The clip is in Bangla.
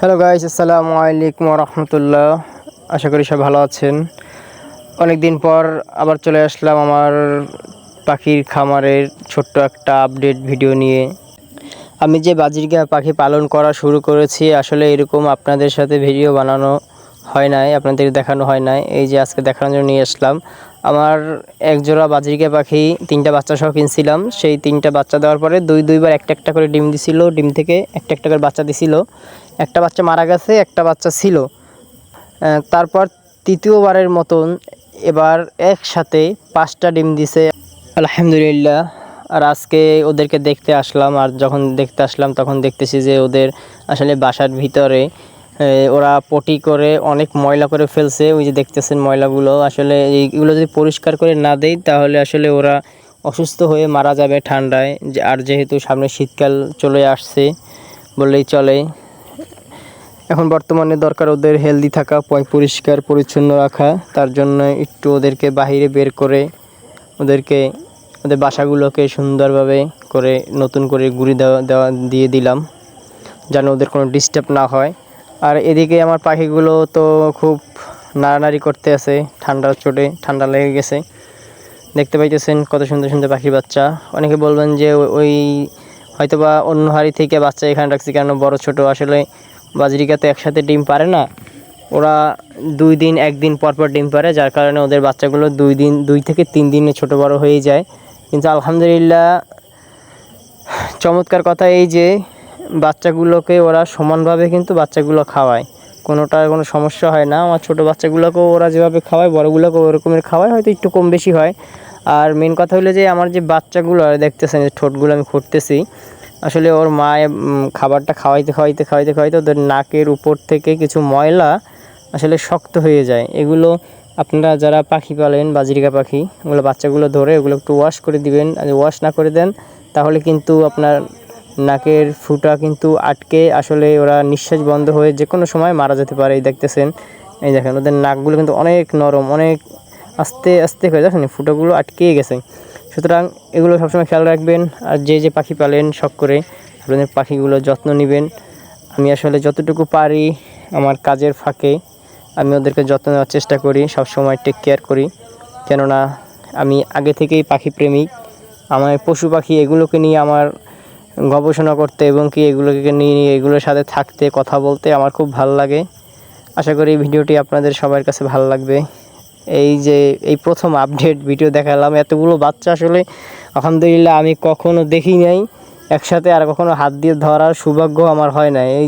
হ্যালো গাইস আসসালামু আলাইকুম রহমতুল্লাহ আশা করি সব ভালো আছেন। অনেক দিন পর আবার চলে আসলাম আমার পাখির খামারের ছোট্ট একটা আপডেট ভিডিও নিয়ে। আমি যে বাজিরগা পাখি পালন করা শুরু করেছি, আসলে এরকম আপনাদের সাথে ভিডিও বানানো হয় নাই, আপনাদের দেখানো হয় নাই। এই যে আজকে দেখানোর জন্য নিয়ে আসলাম। আমার এক জোড়া বাজিরগা পাখি, তিনটা বাচ্চা সহ কিনছিলাম। সেই তিনটা বাচ্চা দেওয়ার পরে দুই, দুইবার একটা একটা করে ডিম দিছিল। ডিম থেকে একটা একটা করে বাচ্চা দিছিল। একটা বাচ্চা মারা গেছে, একটা বাচ্চা ছিল। তারপর তৃতীয়বারের মতন এবার একসাথে পাঁচটা ডিম দিছে। আলহামদুলিল্লাহ, আর আজকে ওদেরকে দেখতে আসলাম, আর যখন দেখতে আসলাম তখন দেখতেছি যে ওদের আসলে বাসার ভিতরে ওরা পটি করে অনেক ময়লা করে ফেলছে। ওই যে দেখতেছেন ময়লাগুলো, আসলে এইগুলো যদি পরিষ্কার করে না দেই তাহলে আসলে ওরা অসুস্থ হয়ে মারা যাবে ঠান্ডায়। আর যেহেতু সামনে শীতকাল চলে আসছে বললেই চলে। এখন বর্তমানে দরকার ওদের হেলদি থাকা পরিষ্কার, পরিচ্ছন্ন রাখা, তার জন্য একটু ওদেরকে বাইরে বের করে ওদেরকে, ওদের বাসাগুলোকে সুন্দরভাবে করে নতুন করে গুড়ি দেওয়া দেওয়া, দিয়ে দিলাম, যেন ওদের কোনো ডিস্টার্ব না হয়। আর এদিকে আমার পাখিগুলো তো খুব নাড়ানাড়ি করতে আছে ঠান্ডার চোটে, ঠান্ডা লেগে গেছে। দেখতে পাইতেছেন কত সুন্দর সুন্দর পাখির বাচ্চা। অনেকে বলবেন যে ওই হয়তোবা অন্য হাড়ি থেকে বাচ্চা এখানে রাখছি কেন, বড়, ছোট, আসলে বাজরিকা তো একসাথে ডিম পারে না। ওরা দুই দিন একদিন পর পর ডিম পারে, যার কারণে ওদের বাচ্চাগুলো দুই দিন, দুই থেকে তিন দিনে ছোট বড় হয়ে যায়। কিন্তু আলহামদুলিল্লাহ, চমৎকার কথা এই যে বাচ্চাগুলোকে ওরা সমানভাবে কিন্তু বাচ্চাগুলো খাওয়ায়। কোনোটার কোনো সমস্যা হয় না। আমার ছোটো বাচ্চাগুলোকেও ওরা যেভাবে খাওয়ায়, বড়গুলোকেও ওরকমের খাওয়ায়, হয়তো একটু কম বেশি হয়। আর মেন কথা হলো যে, আমার যে বাচ্চাগুলো, দেখতেছেন ঠোঁটগুলো আমি খুঁড়তেছি আসলে ওর মা খাবারটা খাওয়াইতে খাওয়াইতে খাওয়াইতে খাওয়াইতে ওদের নাকের উপর থেকে কিছু ময়লা আসলে শক্ত হয়ে যায়। এগুলো আপনারা যারা পাখি পালেন বাজরিকা পাখি ওগুলো বাচ্চাগুলো ধরে ওগুলো একটু ওয়াশ করে দিবেন। ওয়াশ না করে দেন, তাহলে কিন্তু আপনার নাকের ফুটা কিন্তু আটকে আসলে ওরা নিঃশ্বাস বন্ধ হয়ে যে কোনো সময় মারা যেতে পারে। এই দেখতেছেন, এই দেখেন, ওদের নাকগুলো কিন্তু অনেক নরম, অনেক আস্তে আস্তে হয়ে দেখেন, ফুটোগুলো আটকে গেছে। সুতরাং এগুলো সবসময় খেয়াল রাখবেন, আর যে যে পাখি পালেন শখ করে, আপনাদের পাখিগুলো যত্ন নেবেন। আমি আসলে যতটুকু পারি আমার কাজের ফাঁকে, আমি ওদেরকে যত্ন নেওয়ার চেষ্টা করি সব সময় টেক কেয়ার করি। কেননা আমি আগে থেকেই পাখি প্রেমিক। আমার পশু পাখি এগুলোকে নিয়ে আমার গবেষণা করতে এবং কি এগুলোকে নিয়ে এগুলোর সাথে থাকতে, কথা বলতে আমার খুব ভালো লাগে। আশা করি ভিডিওটি আপনাদের সবার কাছে ভালো লাগবে। এই যে, এই প্রথম আপডেট ভিডিও দেখালাম, এতগুলো বাচ্চা আসলে আলহামদুলিল্লাহ আমি কখনো দেখি নাই একসাথে আর কখনো হাত দিয়ে ধরার সৌভাগ্য আমার হয় না এই